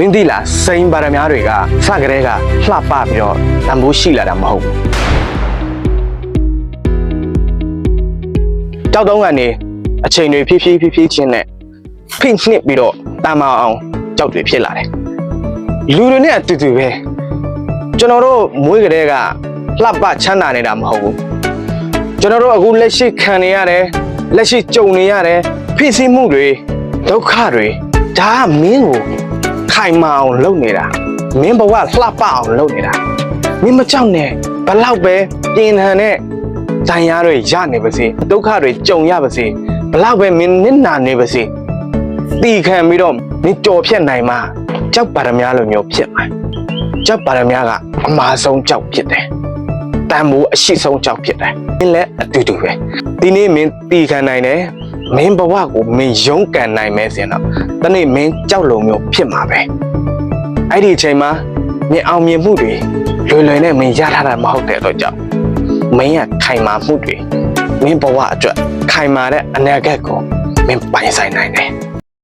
မင်းသိလားစိန်ပါရမ ्या တွေကစကတဲ့ကလှပပြီးတော့တန်ဖိုးရှိလာတာမဟုတ်ဘူးတောက်တုံးကနေအချိန်တွေဖြည်းဖြည်းဖြည်းဖြည်းချင်းနဲ့ဖိနှစ်ပြီးတော့တာမအောင်ကြောက်တွေဖြစ်လာတယ်လူတွေနဲ့အတူတူပဲကျွန်တော်တို့မွေးကလေးကလှပချမ်းသာနေတာမဟုတ်ဘူးကျွန်တော်တို့အခုလက်ရှိခံနေရတယ်လက်ရှိကြုံနေရတယ်ဖိစီးမှုတွေဒုက္ခတွေဒါကမင်းကို ခိုင်မာအောင်လုပ်နေတာမင်းဘဝလှပအောင်လုပ်နေတာမင်းမကြောက်နဲ့ဘလောက်ပဲပြင်းထန်တဲ့တန်ရာတွေရနေပါစေဒုက္ခတွေကြုံရပါစေဘလောက်ပဲမင်းနစ်နာနေပါစေတီခံပြီးတော့မင်းကြော်ဖြတ်နိုင်မှာကြောက်ပါရမ ्या လိုမျိုးဖြစ်မှာကြောက်ပါရမ ्या ကအမာဆုံးကြောက်ဖြစ်တယ်တန်မိုးအရှိဆုံးကြောက်ဖြစ်တယ်မင်းလည်းအတူတူပဲဒီနေ့မင်းတီခံနိုင်တယ် မင်းဘဝကိုမင်းရုန်းကန်နိုင်မယ်ဆိုရင်တော့တနေ့မင်းကြောက်လုံမျိုးဖြစ်မှာပဲအဲ့ဒီအချိန်မှာမင်းအောင်မြင်မှုတွေလွယ်လွယ်နဲ့မင်းရထားတာမဟုတ်တဲ့အတွက်ကြောင့်မင်းရခိုင်မာမှုတွေမင်းဘဝအတွက်ခိုင်မာတဲ့အနာဂတ်ကိုမင်းပိုင်ဆိုင်နိုင်တယ်